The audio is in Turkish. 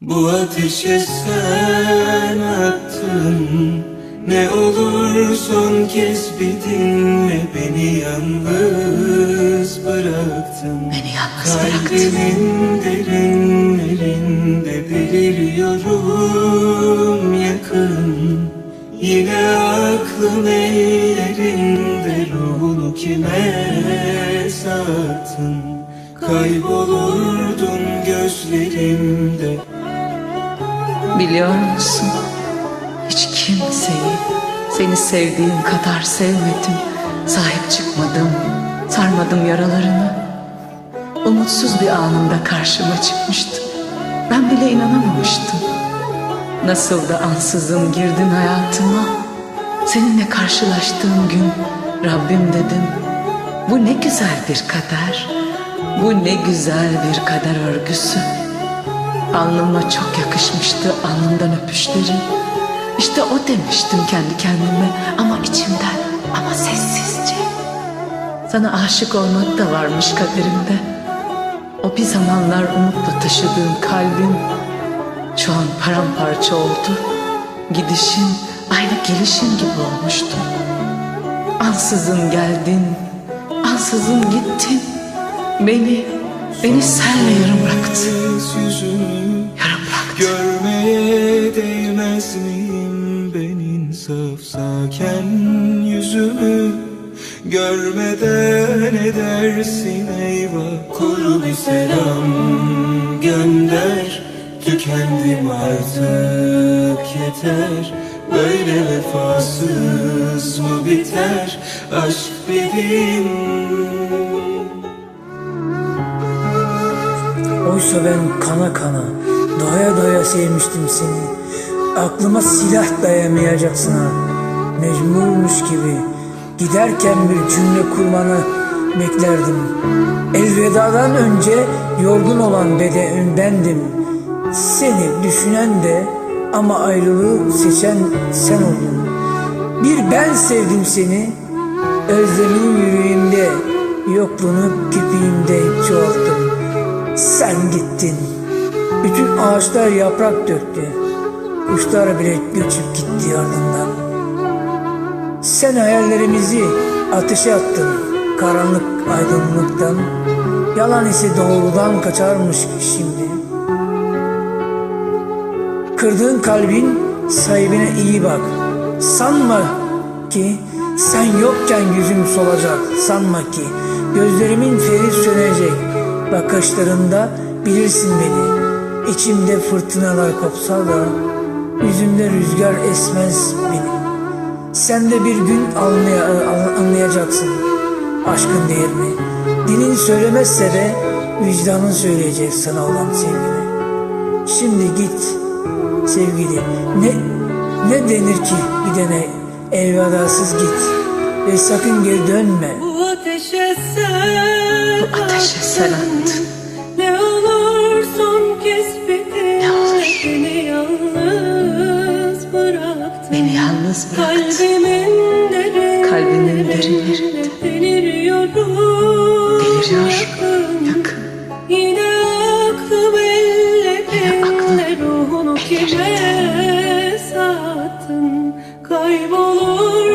Bu ateşe sen attın. Ne olur son kez bir dinle Beni yalnız bıraktın. Beni yalnız bıraktın. Kalbimin derinlerinde beliriyorum yakın. Yine aklım ellerinde ruhunu kime sattın? Kaybolurdun gözlerimde Biliyor musun? Hiç kimseyi seni sevdiğim kadar sevmedim. Sahip çıkmadım, sarmadım yaralarını. Umutsuz bir anında karşıma çıkmıştı. Ben bile inanamamıştım. Nasıl da ansızın girdin hayatıma. Seninle karşılaştığım gün Rabbim dedim. Bu ne güzel bir kader. Bu ne güzel bir kader örgüsü. Alnıma çok yakışmıştı alnımdan öpüşlerin. İşte o demiştim kendi kendime ama içimden ama sessizce. Sana aşık olmak da varmış kaderimde. O bir zamanlar umutla taşıdığım kalbim şu an paramparça oldu. Gidişin aynı gelişin gibi olmuştu. Ansızın geldin, ansızın gittin. Beni, beni senle yarım bıraktın. yüzünü Yarım bıraktın. Görmeye değmez miyim ben insaf saken yüzümü Görmeden edersin eyvah Kuru bir selam gönder Tükendim artık yeter Böyle vefasız mı biter Aşk dediğin Oysa ben kana kana, doya doya sevmiştim seni. Aklıma silah dayamayacaksın ha. Mecburmuş gibi giderken bir cümle kurmanı beklerdim. Elvedadan önce yorgun olan bedenin bendim. Seni düşünen de ama ayrılığı seçen sen oldun. Bir ben sevdim seni, özlemin yüreğimde, yokluğunu kirpiğimde çoğalttım. Sen gittin. Bütün ağaçlar yaprak döktü. Kuşlar bile göçüp gitti ardından. Sen hayallerimizi ateşe attın. Karanlık aydınlıktan. Yalan ise doğrudan kaçarmış şimdi. Kırdığın kalbin sahibine iyi bak. Sanma ki sen yokken yüzüm solacak. Sanma ki gözlerimin feri sönecek. Bakışlarında bilirsin beni. İçimde fırtınalar kopsa da yüzümde rüzgar esmez benim. Sen de bir gün anlaya, anlayacaksın aşkın değerini. Dilin söylemezse de vicdanın söyleyecek sana olan sevgini. Şimdi git sevgili. Ne ne denir ki gidene elvedasız git ve sakın geri dönme. Bu ateşe sen Bu ateşe sen attın. Ne olursun kes beni. Ne olur. Beni yalnız bıraktın. Beni yalnız bıraktın. Kalbimin derin. Kalbinin derinlerinde. Deliriyorum. Deliriyor. Yakın. Yine aktı bellerinde. Ruhunu kime sattın? Kaybolur.